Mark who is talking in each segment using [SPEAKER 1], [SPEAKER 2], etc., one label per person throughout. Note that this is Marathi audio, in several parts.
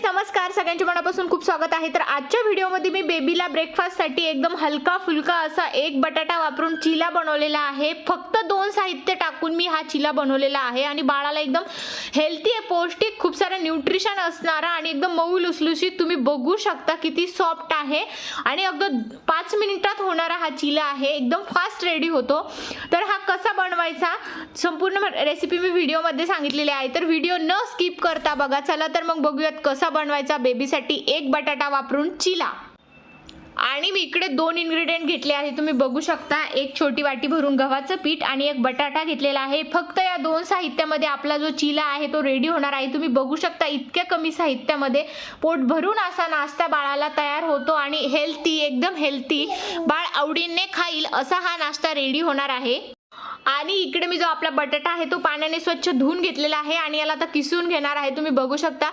[SPEAKER 1] फ्रेंड्स नमस्कार सगळ्यांच्या मनापासून खूप स्वागत आहे. तर आजच्या व्हिडिओमध्ये मी बेबीला ब्रेकफास्टसाठी एकदम हलका फुलका असा एक बटाटा वापरून चिला बनवलेला आहे. फक्त दोन साहित्य टाकून मी हा चिला बनवलेला आहे आणि बाळाला एकदम हेल्थी आहे पौष्टिक खूप सारं न्यूट्रिशन असणारा आणि एकदम मऊ लुसलुशीत तुम्ही बघू शकता किती सॉफ्ट आहे. आणि अगदी पाच मिनिटात होणारा हा चिला आहे एकदम फास्ट रेडी होतो. तर हा कसा बनवायचा? संपूर्ण रेसिपी मी व्हिडिओमध्ये सांगितलेली आहे. तर व्हिडिओ न स्किप करता बघा चला तर मग बघूयात कसा बनवायचा बेबीसाठी एक बटाटा वापरून चिला. आणि मी इकडे दोन इन्ग्रेडियंट घेतले आहे तुम्ही बघू शकता एक छोटी वाटी भरून गव्हाचं पीठ आणि एक बटाटा घेतलेला आहे. फक्त या दोन साहित्यामध्ये आपला जो चिला आहे तो रेडी होणार आहे. तुम्ही बघू शकता इतक्या कमी साहित्यामध्ये पोट भरून असा नाश्ता बाळाला तयार होतो आणि हेल्थी एकदम हेल्थी बाळ आवडीने खाईल असा हा नाश्ता रेडी होणार आहे. आणि इकडे मी जो आपला बटाटा आहे तो पाण्याने स्वच्छ धुवून घेतलेला आहे आणि याला आता किसून घेणार आहे. तुम्ही बघू शकता.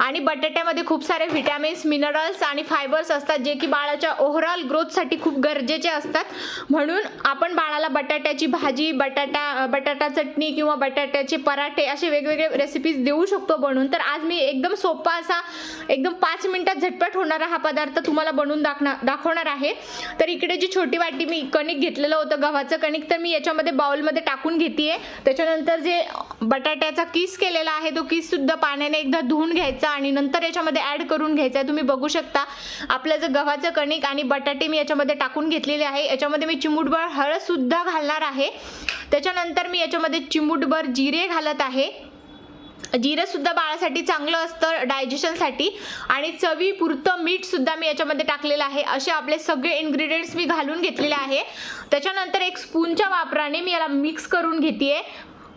[SPEAKER 1] आणि बटाट्यामध्ये खूप सारे व्हिटॅमिन्स मिनरल्स आणि फायबर्स असतात जे की बाळाच्या ओव्हरऑल ग्रोथसाठी खूप गरजेचे असतात. म्हणून आपण बाळाला बटाट्याची भाजी बटाटा बटाटा चटणी किंवा बटाट्याचे पराठे असे वेगवेगळे रेसिपीज देऊ शकतो बनवून तर आज मी एकदम सोपा असा एकदम पाच मिनिटात झटपट होणारा हा पदार्थ तुम्हाला बनवून दाखणार दाखवणार आहे. तर इकडे जी छोटी वाटी मी कणिक घेतलेलं होतं गव्हाचं कणिक तर मी याच्यामध्ये बाउलमध्ये टाकून घेते त्याच्यानंतर जे बटाट्याचा किस केलेला आहे तो किस सुद्धा पाण्याने एकदा धुवून घ्यायचा आणि नंतर याच्यामध्ये ॲड करून घ्यायचा. तुम्ही बघू शकता आपलं जे गव्हाचं कणिक आणि बटाटे मी याच्यामध्ये टाकून घेतलेले आहे. याच्यामध्ये मी चिमूटभर हळदसुद्धा घालणार आहे. त्याच्यानंतर मी याच्यामध्ये चिमूटभर जिरे घालत आहे. जिरं सुद्धा बाळासाठी चांगलं असतं डायजेशनसाठी आणि चवी पुरतं मीठ सुद्धा मी याच्यामध्ये टाकलेलं आहे. असे आपले सगळे इन्ग्रेडियंट्स मी घालून घेतलेले आहे. त्याच्यानंतर एक स्पूनच्या वापराने मी याला मिक्स करून घेते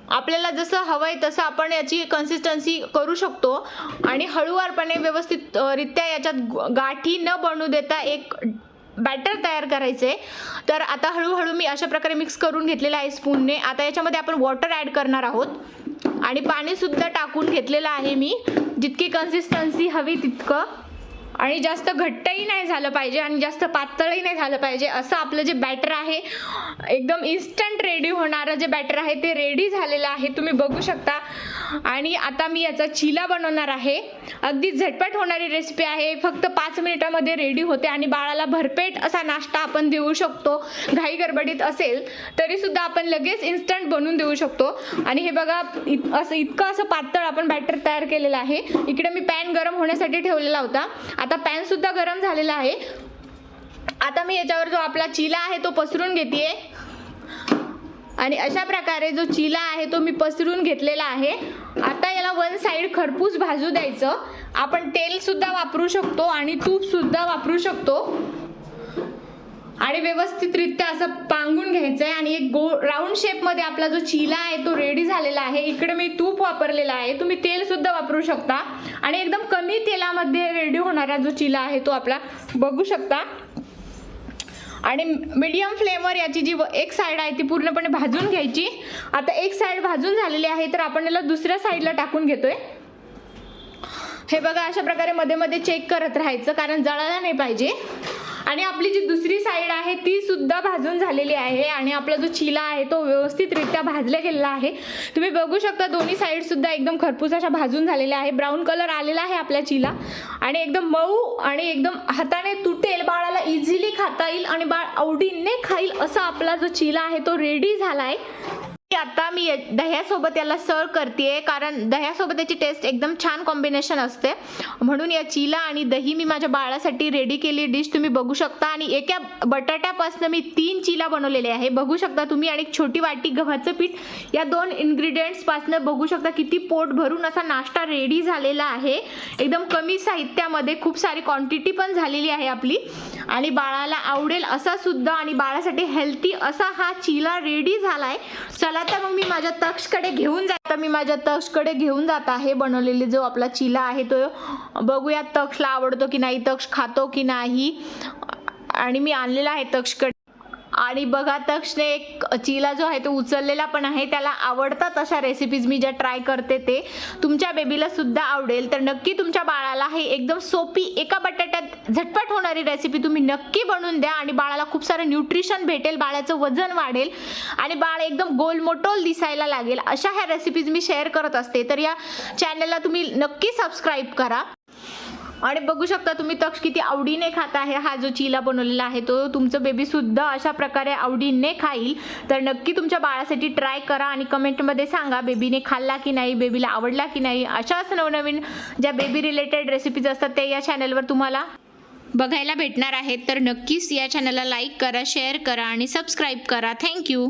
[SPEAKER 1] आपल्याला जसं हवं आहे तसं आपण याची कन्सिस्टन्सी करू शकतो. आणि हळूवारपणे व्यवस्थित रित्या याच्यात गाठी न बनू देता एक बॅटर तयार करायचे. तर आता हळूहळू मी अशा प्रकारे मिक्स करून घेतलेलं आहे स्पूनने आता याच्यामध्ये आपण वॉटर ॲड करणार आहोत. आणि पाणीसुद्धा टाकून घेतलेलं आहे मी. जितकी कन्सिस्टन्सी हवी तितकं आणि जास्त घट्टही नाही झालं पाहिजे आणि जास्त पातळही नाही झालं पाहिजे. असं आपलं जे बॅटर आहे एकदम इन्स्टंट रेडी होणारं जे बॅटर आहे ते रेडी झालेलं आहे. तुम्ही बघू शकता. आणि आता मी याचा चिला बनवणार आहे. अगदी झटपट होणारी रेसिपी आहे. फक्त पाच मिनिटामध्ये रेडी होते आणि बाळाला भरपेट असा नाश्ता आपण देऊ शकतो. घाई गडबडीत असेल तरीसुद्धा आपण लगेच इन्स्टंट बनवून देऊ शकतो. आणि हे बघा इत असं इतकं असं पातळ आपण बॅटर तयार केलेलं आहे. इकडे मी पॅन गरम होण्यासाठी ठेवलेला होता. आता पॅनसुद्धा गरम झालेला आहे. आता मी याच्यावर जो आपला चिला आहे तो पसरून घेते आणि अशा प्रकारे जो चिला आहे तो मी पसरून घेतलेला आहे. आता याला वन साईड खरपूस भाजू द्यायचं. आपण तेलसुद्धा वापरू शकतो आणि तूपसुद्धा वापरू शकतो. आणि व्यवस्थितरित्या असं पांगून घ्यायचं आहे आणि एक गो राऊंड शेपमध्ये आपला जो चिला आहे तो रेडी झालेला आहे. इकडे मी तूप वापरलेला आहे. तुम्ही तेलसुद्धा वापरू शकता. आणि एकदम कमी तेलामध्ये रेडी होणारा जो चिला आहे तो आपला बघू शकता. आणि मीडियम फ्लेमवर याची जी व- एक साईड आहे ती पूर्णपणे भाजून घ्यायची. आता एक साईड भाजून झालेली आहे तर आपण याला दुसऱ्या साईडला टाकून घेतोय. हे बघा अशा प्रकारे मध्ये मध्ये चेक करत राहायचं कारण जळायला नाही पाहिजे. आणि आपली जी दुसरी साईड आहे ती सुद्धा भाजून झालेली आहे आणि आपला जो चिला आहे तो व्यवस्थितरित्या भाजला गेलेला आहे. तुम्ही बघू शकता दोन्ही साईड सुद्धा एकदम खरपूस अशा भाजून झालेल्या आहे. ब्राऊन कलर आलेला आहे आपल्या चिला आणि एकदम मऊ आणि एकदम हाताने तुटेल बाळाला इझिली खाता येईल आणि बाळ आवडीने खाईल असा आपला जो चिला आहे तो रेडी झाला आहे आता मी दह्यासोबत याला सर्व करते कारण दह्यासोबत याची टेस्ट एकदम छान कॉम्बिनेशन असते. म्हणून या चिला आणि दही मी माझ्या बाळासाठी रेडी केली डिश तुम्ही बघू शकता. आणि एका बटाट्यापासून मी तीन चिला बनवलेले आहे. बघू शकता तुम्ही. आणि एक छोटी वाटी गव्हाचं पीठ. या दोन इन्ग्रेडियंट्सपासनं बघू शकता किती पोट भरून असा नाश्ता रेडी झालेला आहे. एकदम कमी साहित्यामध्ये खूप सारी क्वांटिटी पण झालेली आहे आपली. आणि बाळाला आवडेल असा सुद्धा आणि बाळासाठी हेल्थी असा हा चिला रेडी झाला आहे चला आता मग मी माझ्या तक्षकडे घेऊन जाता. मी माझ्या तक्षकडे घेऊन जात आहे. बनवलेले जो आपला चिला आहे तो बघूया तक्षला आवडतो की नाही तक्ष खातो की नाही. आणि मी आणलेला आहे तक्षकडे. आणि बघा तक्षने एक चिला जो आहे तो उचललेला पण आहे. त्याला आवडतात अशा रेसिपीज मी ज्या ट्राय करते ते तुमच्या बेबीला सुद्धा आवडेल. तर नक्की तुमच्या बाळाला हे एकदम सोपी एका बटाट्यात झटपट होणारी रेसिपी तुम्ही नक्की बनवून द्या आणि बाळाला खूप सारं न्यूट्रिशन भेटेल. बाळाचं वजन वाढेल आणि बाळ एकदम गोलमोटोल दिसायला लागेल. अशा ह्या रेसिपीज मी शेअर करत असते. तर या चॅनलला तुम्ही नक्की सबस्क्राईब करा. आणि बघू शकता तुम्ही तक्ष किती आवडीने खात आहे. हा जो चिला बनवलेला आहे तो तुमचं बेबी सुद्धा अशा प्रकारे आवडीने खाईल. तर नक्की तुमच्या बाळासाठी ट्राय करा आणि कमेंटमध्ये सांगा बेबीने खाल्ला की नाही बेबीला आवडला की नाही. अशाच नवनवीन ज्या बेबी रिलेटेड रेसिपीज असतात ते या चॅनलवर तुम्हाला बघायला भेटणार आहेत. तर नक्कीच या चॅनलला लाईक करा शेअर करा आणि सबस्क्राईब करा. थँक्यू